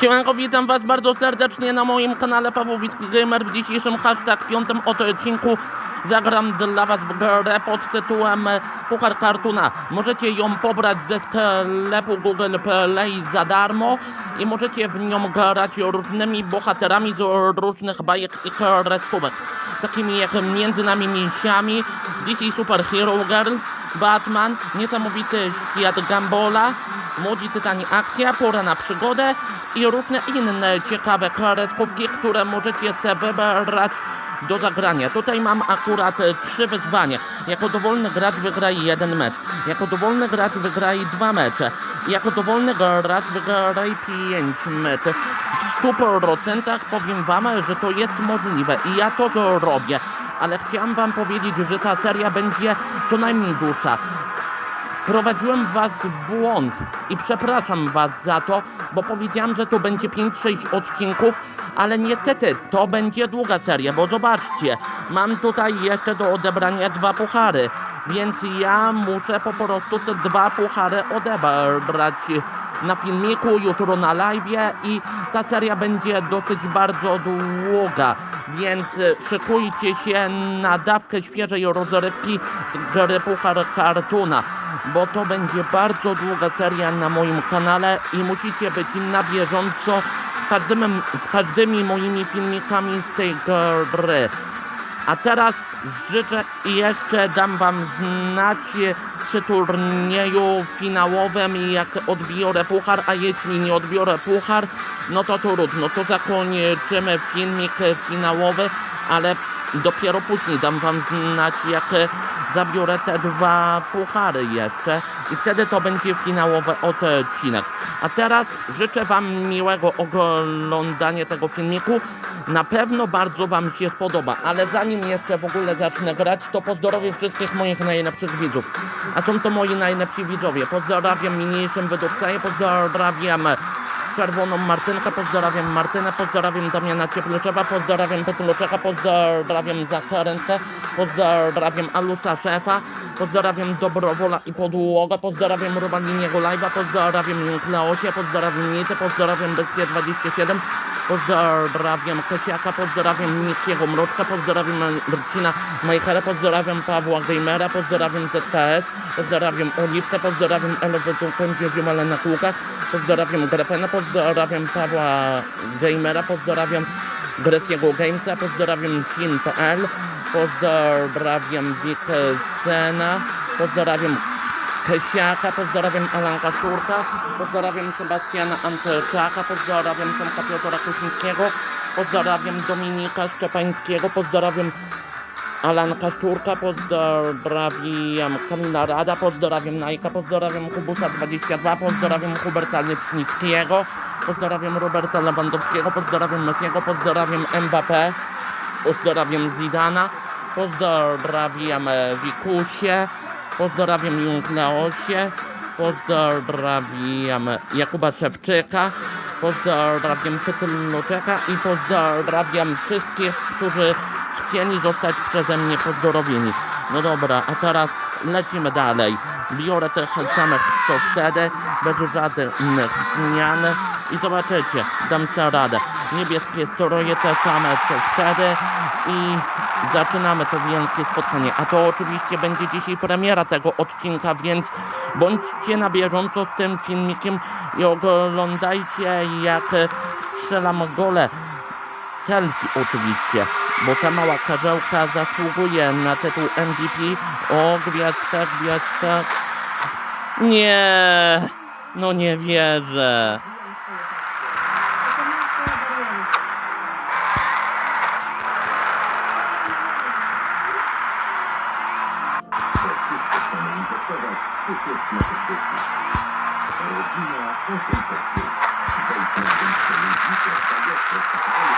Siemanko, witam was bardzo serdecznie na moim kanale Pawłowicki Gamer. W dzisiejszym hashtag piątym oto odcinku zagram dla was w grę pod tytułem Puchar Kartuna. Możecie ją pobrać ze sklepu Google Play za darmo i możecie w nią grać różnymi bohaterami z różnych bajek i kreskówek. Takimi jak Między nami Misiami, DC Super Hero Girls, Batman, Niesamowity Świat Gambola, Młodzi Tytani Akcja, Pora na Przygodę i różne inne ciekawe kreskówki, które możecie sobie wybrać do zagrania. Tutaj mam akurat e, trzy wyzwania. Jako dowolny gracz wygraj jeden mecz. Jako dowolny gracz wygraj dwa mecze. Jako dowolny gracz wygraj pięć meczy. W 100% powiem wam, że to jest możliwe i ja to zrobię. Ale chciałem wam powiedzieć, że ta seria będzie co najmniej dłuższa. Wprowadziłem was w błąd i przepraszam was za to, bo powiedziałem, że to będzie 5-6 odcinków, ale niestety to będzie długa seria, bo zobaczcie, mam tutaj jeszcze do odebrania dwa puchary, więc ja muszę po prostu te dwa puchary odebrać na filmiku, jutro na live i ta seria będzie dosyć bardzo długa, więc szykujcie się na dawkę świeżej rozrywki z gry Puchar Kartuna, bo to będzie bardzo długa seria na moim kanale i musicie być na bieżąco z, każdym, z każdymi moimi filmikami z tej gry. A teraz życzę i jeszcze dam wam znać przy turnieju finałowym jak odbiorę puchar, a jeśli nie odbiorę puchar, no to trudno, to zakończymy filmik finałowy, ale dopiero później dam wam znać jak zabiorę te dwa puchary jeszcze i wtedy to będzie finałowy odcinek. A teraz życzę wam miłego oglądania tego filmiku. Na pewno bardzo wam się spodoba, ale zanim jeszcze w ogóle zacznę grać, to pozdrowię wszystkich moich najlepszych widzów. A są to moi najlepsi widzowie. Pozdrawiam mniejszym wydupcaje, pozdrawiam Czerwoną Martynkę, pozdrawiam Martynę, pozdrawiam Damiana Cieplyszewa, pozdrawiam Petluczeka, pozdrawiam Zakarętę, pozdrawiam Alusa Szefa, pozdrawiam Dobrowola i Podłoga, pozdrawiam Robaliniego Live'a, pozdrawiam Junkleosie, pozdrawiam Nity, pozdrawiam Bestie27, pozdrawiam Kosiaka, pozdrawiam Nikiego Mroczka, pozdrawiam Marcina Majchera, pozdrawiam Pawła Gamera, pozdrawiam ZKS, pozdrawiam Oliwkę, pozdrawiam Elewetą Ziomala na kółkach, pozdrawiam Grafena, pozdrawiam Pawła Gamera, pozdrawiam Greciego Gamesa, pozdrawiam Team.pl, pozdrawiam Wikesena, pozdrawiam Kesiaka, pozdrawiam Alanka Szurka, pozdrawiam Sebastiana Antyczaka, pozdrawiam Tomka Piotra Kusińskiego, pozdrawiam Dominika Szczepańskiego, pozdrawiam Alanka Szczurka, pozdrawiam Kamila Rada, pozdrawiam Najka, pozdrawiam Kubusa22, pozdrawiam Huberta Lipnickiego, pozdrawiam Roberta Lewandowskiego, pozdrawiam Messiego, pozdrawiam Mbappé, pozdrawiam Zidana, pozdrawiam e, Wikusie, pozdrawiam Junkleosie, pozdrawiam Jakuba Szewczyka, pozdrawiam Pytylnoczeka i pozdrawiam wszystkich, którzy chcieli zostać przeze mnie pozdrowieni. No dobra, a teraz lecimy dalej. Biorę tych samych co wtedy, bez żadnych zmian i zobaczycie, dam sobie radę. Niebieskie stroje te same co wtedy i zaczynamy to wielkie spotkanie. A to oczywiście będzie dzisiaj premiera tego odcinka, więc bądźcie na bieżąco z tym filmikiem i oglądajcie jak strzelam gole. Chelsea oczywiście, bo ta mała karzełka zasługuje na tytuł MVP. O, gwiazdka, gwiazdka. Nie, no nie wierzę.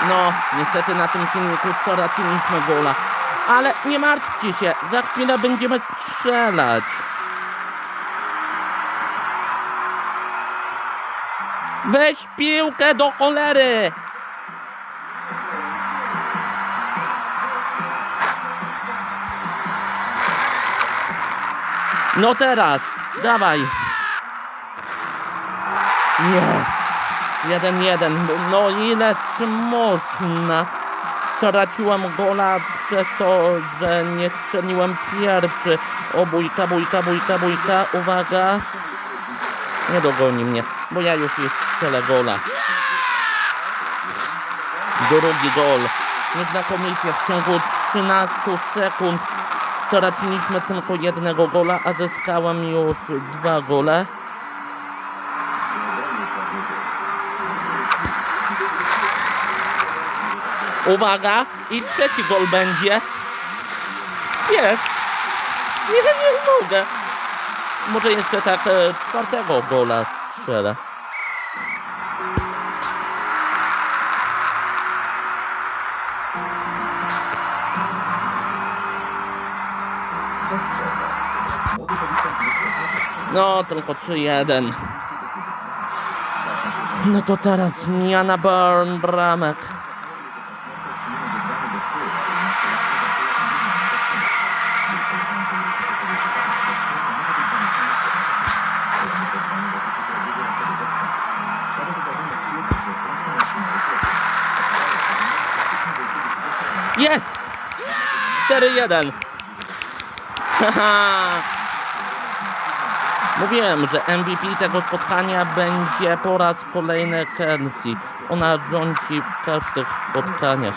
No, niestety na tym filmiku straciliśmy gola. Ale nie martwcie się, za chwilę będziemy strzelać. Weź piłkę do cholery! No teraz, dawaj. Jest. 1-1. No ileż można. Straciłem gola przez to, że nie strzeliłem pierwszy. O bójka, bójka, bójka, bójka. Uwaga. Nie dogoni mnie, bo ja już nie strzelę gola. Drugi gol. Nieznakomicie w ciągu 13 sekund straciliśmy tylko jednego gola, a zyskałem już dwa gole. Uwaga! I trzeci gol będzie. Jest! Nie, nie mogę. Może jeszcze tak e, czwartego gola strzelę. No, tylko 3-1. No to teraz zmiana Burn bramek. Jest! 4-1. Haha. Mówiłem, że MVP tego spotkania będzie po raz kolejny Kenzie. Ona rządzi w każdych spotkaniach.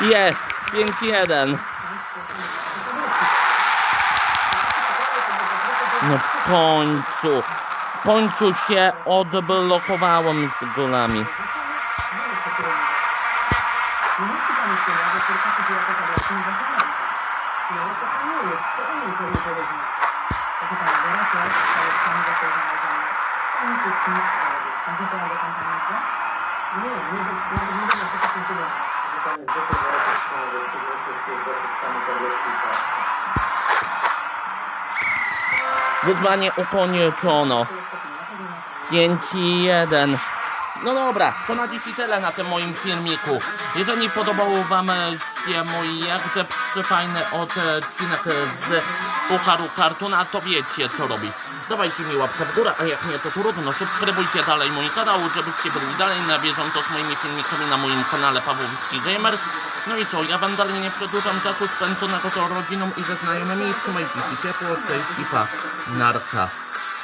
Jest! 5-1. No w końcu. W końcu się odblokowałem z golami. Wyzwanie ukończono. 5-1. No dobra, to na dziś i tyle na tym moim filmiku. Jeżeli podobał Wam się mój jakże przyfajny odcinek z Pucharu Kartuna, to wiecie co robić. Dawajcie mi łapkę w górę, a jak nie to trudno, subskrybujcie dalej mój kanał, żebyście byli dalej na bieżąco z moimi filmikami na moim kanale Pawłowicki Gamer. No i co, ja Wam dalej nie przedłużam czasu spędzonego z rodziną i ze znajomymi. Trzymajcie się ciepło, cześć i pa, narka.